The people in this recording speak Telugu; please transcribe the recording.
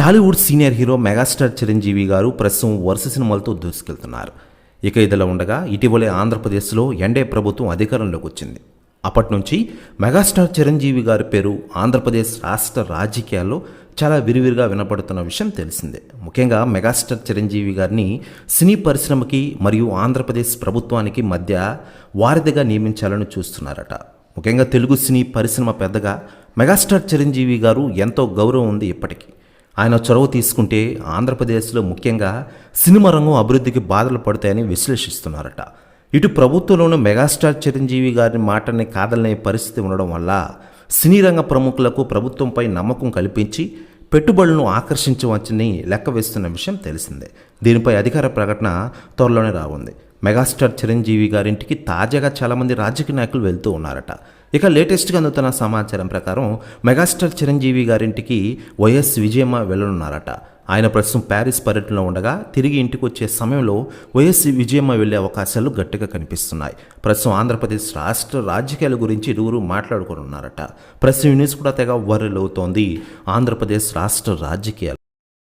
Tollywood senior hero megastar Chiranjeevi garu ప్రస్తుతం వరుస సినిమాలతో దూసుకెళ్తున్నారు. ఇక ఇదిలా ఉండగా ఇటీవలే ఆంధ్రప్రదేశ్లో ఎండే ప్రభుత్వం అధికారంలోకి వచ్చింది. అప్పటి నుంచి మెగాస్టార్ చిరంజీవి గారి పేరు ఆంధ్రప్రదేశ్ రాష్ట్ర రాజకీయాల్లో చాలా విరివిరిగా వినపడుతున్న విషయం తెలిసిందే. ముఖ్యంగా మెగాస్టార్ చిరంజీవి గారిని సినీ పరిశ్రమకి మరియు ఆంధ్రప్రదేశ్ ప్రభుత్వానికి మధ్య వారధిగా నియమించాలని చూస్తున్నారట. ముఖ్యంగా తెలుగు సినీ పరిశ్రమ పెద్దగా మెగాస్టార్ చిరంజీవి గారు ఎంతో గౌరవం ఉంది ఇప్పటికీ. ఆయన చొరవ తీసుకుంటే ఆంధ్రప్రదేశ్లో ముఖ్యంగా సినిమా రంగం అభివృద్ధికి బాధలు పడతాయని విశ్లేషిస్తున్నారట. ఇటు ప్రభుత్వంలోనూ మెగాస్టార్ చిరంజీవి గారి మాటని కాదలనే పరిస్థితి ఉండడం వల్ల సినీ రంగ ప్రముఖులకు ప్రభుత్వంపై నమ్మకం కల్పించి పెట్టుబడులను ఆకర్షించవచ్చని లెక్క వేస్తున్న విషయం తెలిసిందే. దీనిపై అధికార ప్రకటన త్వరలోనే రానుంది. మెగాస్టార్ చిరంజీవి గారింటికి తాజాగా చాలామంది రాజకీయ నాయకులు వెళ్తూ ఉన్నారట. ఇక లేటెస్ట్గా అందుతున్న సమాచారం ప్రకారం మెగాస్టార్ చిరంజీవి గారింటికి వైఎస్ విజయమ్మ వెళ్ళనున్నారట. ఆయన ప్రస్తుతం ప్యారిస్ పర్యటనలో ఉండగా తిరిగి ఇంటికి వచ్చే సమయంలో వైఎస్ విజయమ్మ వెళ్ళే అవకాశాలు గట్టిగా కనిపిస్తున్నాయి. ప్రస్తుతం ఆంధ్రప్రదేశ్ రాష్ట్ర రాజకీయాల గురించి ఇరువురు మాట్లాడుకుని ఉన్నారట ప్రస్తుతం యూనిస్ న్యూస్ కూడా తెగ వర్రెలవుతోంది ఆంధ్రప్రదేశ్ రాష్ట్ర రాజకీయాలు.